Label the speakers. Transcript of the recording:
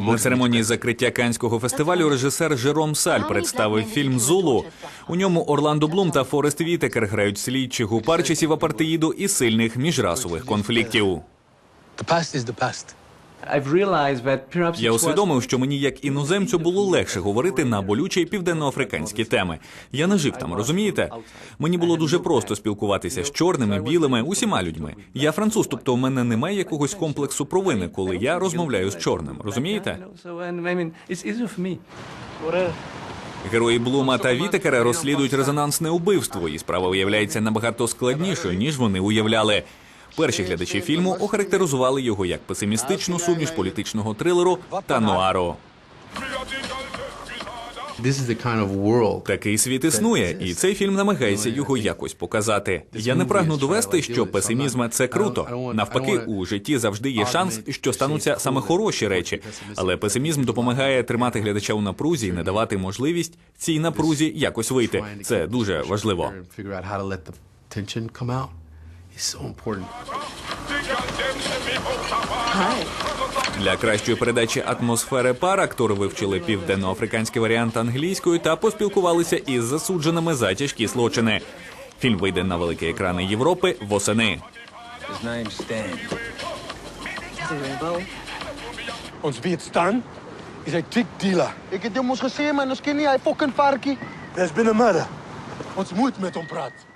Speaker 1: На церемонії закриття Канського фестивалю режисер Жером Саль представив фільм Зулу. У ньому Орландо Блум та Форест Вітекер грають слідчих у парчасів апартеїду і сильних міжрасових конфліктів.
Speaker 2: The past is the past.
Speaker 1: Я усвідомив, що мені як іноземцю було легше говорити на болючі південноафриканські теми. Я не жив там, розумієте? Мені було дуже просто спілкуватися з чорними, білими, усіма людьми. Я француз, тобто у мене немає якогось комплексу провини, коли я розмовляю з чорним. Розумієте? Герої Блума та Вітекера розслідують резонансне убивство, і справа виявляється набагато складнішою, ніж вони уявляли. Перші глядачі фільму охарактеризували його як песимістичну суміш політичного трилеру та нуару. Такий світ існує, і цей фільм намагається його якось показати. Я не прагну довести, що песимізм це круто. Навпаки, у житті завжди є шанс, що стануться саме хороші речі. Але песимізм допомагає тримати глядача у напрузі і не давати можливість цій напрузі якось вийти. Це дуже важливо.
Speaker 2: Is so important.
Speaker 1: Для кращої передачі атмосфери пар актори вивчили південноафриканський варіант англійською та поспілкувалися із засудженими за тяжкі злочини. Фільм вийде на великі екрани Європи восени.
Speaker 3: Ons weet Stan is een dik dealer.
Speaker 4: Ik heb die mos gezien, man. Ons ken hy fucking varkie.
Speaker 3: There's been a murder. Ons moet met hom praat.